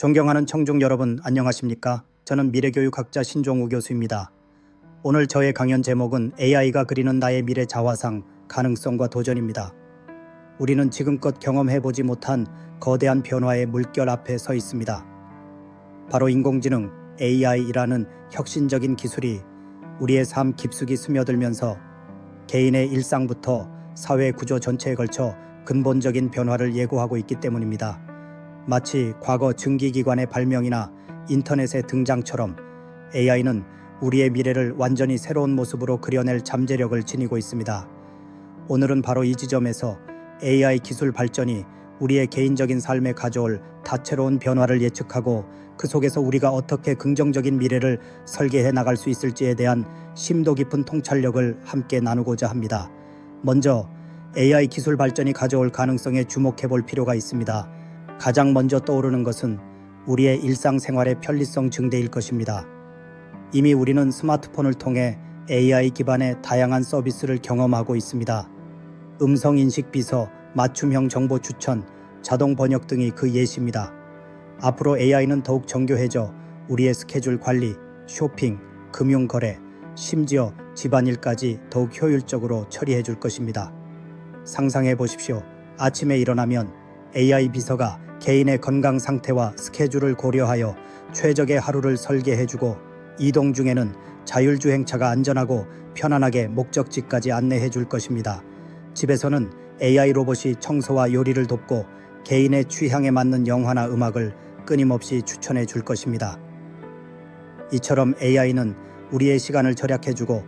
존경하는 청중 여러분 안녕하십니까? 저는 미래교육학자 신종우 교수입니다. 오늘 저의 강연 제목은 AI가 그리는 나의 미래 자화상 가능성과 도전입니다. 우리는 지금껏 경험해보지 못한 거대한 변화의 물결 앞에 서 있습니다. 바로 인공지능 AI라는 혁신적인 기술이 우리의 삶 깊숙이 스며들면서 개인의 일상부터 사회 구조 전체에 걸쳐 근본적인 변화를 예고하고 있기 때문입니다. 마치 과거 증기기관의 발명이나 인터넷의 등장처럼 AI는 우리의 미래를 완전히 새로운 모습으로 그려낼 잠재력을 지니고 있습니다. 오늘은 바로 이 지점에서 AI 기술 발전이 우리의 개인적인 삶에 가져올 다채로운 변화를 예측하고 그 속에서 우리가 어떻게 긍정적인 미래를 설계해 나갈 수 있을지에 대한 심도 깊은 통찰력을 함께 나누고자 합니다. 먼저 AI 기술 발전이 가져올 가능성에 주목해 볼 필요가 있습니다. 가장 먼저 떠오르는 것은 우리의 일상생활의 편리성 증대일 것입니다. 이미 우리는 스마트폰을 통해 AI 기반의 다양한 서비스를 경험하고 있습니다. 음성 인식 비서, 맞춤형 정보 추천, 자동 번역 등이 그 예시입니다. 앞으로 AI는 더욱 정교해져 우리의 스케줄 관리, 쇼핑, 금융 거래, 심지어 집안일까지 더욱 효율적으로 처리해 줄 것입니다. 상상해 보십시오. 아침에 일어나면 AI 비서가 개인의 건강 상태와 스케줄을 고려하여 최적의 하루를 설계해 주고 이동 중에는 자율주행차가 안전하고 편안하게 목적지까지 안내해 줄 것입니다. 집에서는 AI 로봇이 청소와 요리를 돕고 개인의 취향에 맞는 영화나 음악을 끊임없이 추천해 줄 것입니다. 이처럼 AI는 우리의 시간을 절약해 주고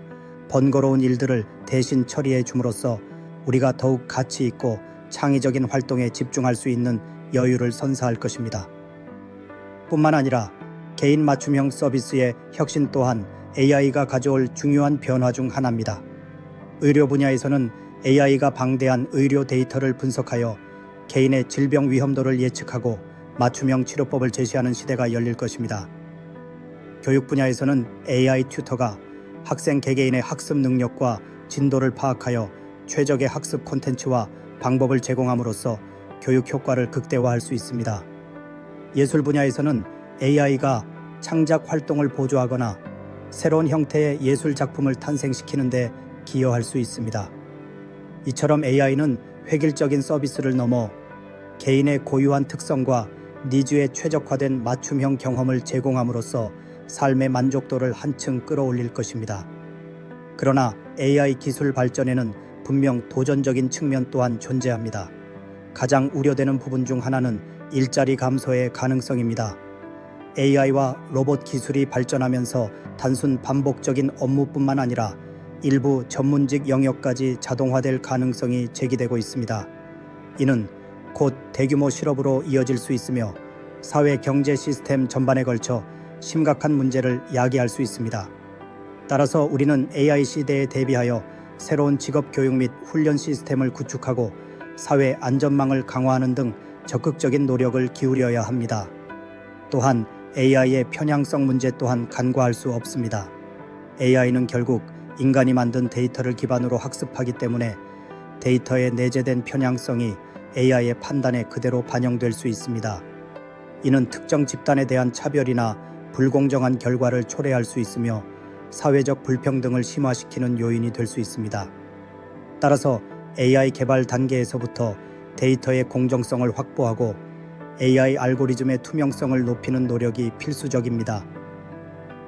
번거로운 일들을 대신 처리해 줌으로써 우리가 더욱 가치 있고 창의적인 활동에 집중할 수 있는 여유를 선사할 것입니다. 뿐만 아니라 개인 맞춤형 서비스의 혁신 또한 AI가 가져올 중요한 변화 중 하나입니다. 의료 분야에서는 AI가 방대한 의료 데이터를 분석하여 개인의 질병 위험도를 예측하고 맞춤형 치료법을 제시하는 시대가 열릴 것입니다. 교육 분야에서는 AI 튜터가 학생 개개인의 학습 능력과 진도를 파악하여 최적의 학습 콘텐츠와 방법을 제공함으로써 교육 효과를 극대화할 수 있습니다. 예술 분야에서는 AI가 창작 활동을 보조하거나 새로운 형태의 예술 작품을 탄생시키는 데 기여할 수 있습니다. 이처럼 AI는 획일적인 서비스를 넘어 개인의 고유한 특성과 니즈에 최적화된 맞춤형 경험을 제공함으로써 삶의 만족도를 한층 끌어올릴 것입니다. 그러나 AI 기술 발전에는 분명 도전적인 측면 또한 존재합니다. 가장 우려되는 부분 중 하나는 일자리 감소의 가능성입니다. AI와 로봇 기술이 발전하면서 단순 반복적인 업무뿐만 아니라 일부 전문직 영역까지 자동화될 가능성이 제기되고 있습니다. 이는 곧 대규모 실업으로 이어질 수 있으며 사회 경제 시스템 전반에 걸쳐 심각한 문제를 야기할 수 있습니다. 따라서 우리는 AI 시대에 대비하여 새로운 직업 교육 및 훈련 시스템을 구축하고 사회 안전망을 강화하는 등 적극적인 노력을 기울여야 합니다. 또한 AI의 편향성 문제 또한 간과할 수 없습니다. AI는 결국 인간이 만든 데이터를 기반으로 학습하기 때문에 데이터에 내재된 편향성이 AI의 판단에 그대로 반영될 수 있습니다. 이는 특정 집단에 대한 차별이나 불공정한 결과를 초래할 수 있으며 사회적 불평등을 심화시키는 요인이 될 수 있습니다. 따라서 AI 개발 단계에서부터 데이터의 공정성을 확보하고 AI 알고리즘의 투명성을 높이는 노력이 필수적입니다.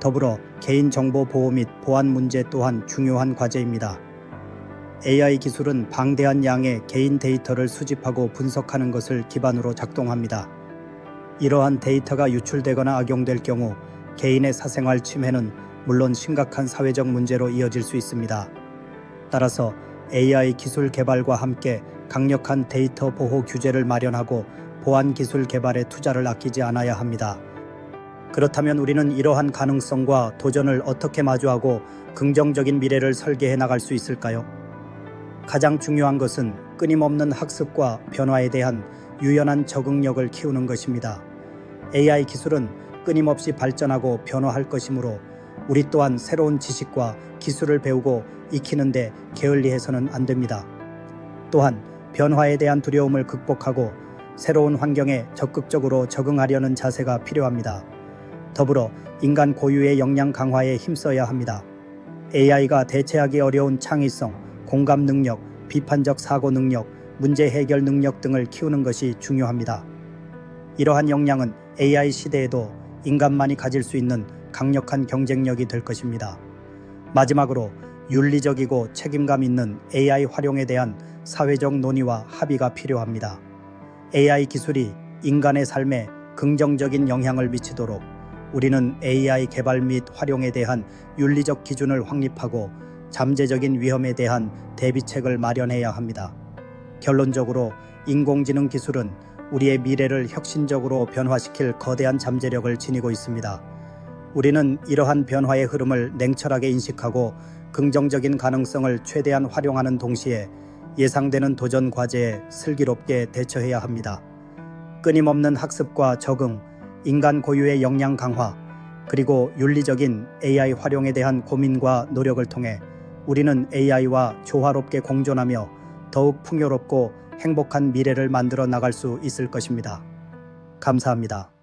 더불어 개인정보 보호 및 보안 문제 또한 중요한 과제입니다. AI 기술은 방대한 양의 개인 데이터를 수집하고 분석하는 것을 기반으로 작동합니다. 이러한 데이터가 유출되거나 악용될 경우 개인의 사생활 침해는 물론 심각한 사회적 문제로 이어질 수 있습니다. 따라서 AI 기술 개발과 함께 강력한 데이터 보호 규제를 마련하고 보안 기술 개발에 투자를 아끼지 않아야 합니다. 그렇다면 우리는 이러한 가능성과 도전을 어떻게 마주하고 긍정적인 미래를 설계해 나갈 수 있을까요? 가장 중요한 것은 끊임없는 학습과 변화에 대한 유연한 적응력을 키우는 것입니다. AI 기술은 끊임없이 발전하고 변화할 것이므로 우리 또한 새로운 지식과 기술을 배우고 익히는데 게을리해서는 안 됩니다. 또한 변화에 대한 두려움을 극복하고 새로운 환경에 적극적으로 적응하려는 자세가 필요합니다. 더불어 인간 고유의 역량 강화에 힘써야 합니다. AI가 대체하기 어려운 창의성, 공감 능력, 비판적 사고 능력, 문제 해결 능력 등을 키우는 것이 중요합니다. 이러한 역량은 AI 시대에도 인간만이 가질 수 있는 강력한 경쟁력이 될 것입니다. 마지막으로 윤리적이고 책임감 있는 AI 활용에 대한 사회적 논의와 합의가 필요합니다. AI 기술이 인간의 삶에 긍정적인 영향을 미치도록 우리는 AI 개발 및 활용에 대한 윤리적 기준을 확립하고 잠재적인 위험에 대한 대비책을 마련해야 합니다. 결론적으로 인공지능 기술은 우리의 미래를 혁신적으로 변화시킬 거대한 잠재력을 지니고 있습니다. 우리는 이러한 변화의 흐름을 냉철하게 인식하고 긍정적인 가능성을 최대한 활용하는 동시에 예상되는 도전 과제에 슬기롭게 대처해야 합니다. 끊임없는 학습과 적응, 인간 고유의 역량 강화, 그리고 윤리적인 AI 활용에 대한 고민과 노력을 통해 우리는 AI와 조화롭게 공존하며 더욱 풍요롭고 행복한 미래를 만들어 나갈 수 있을 것입니다. 감사합니다.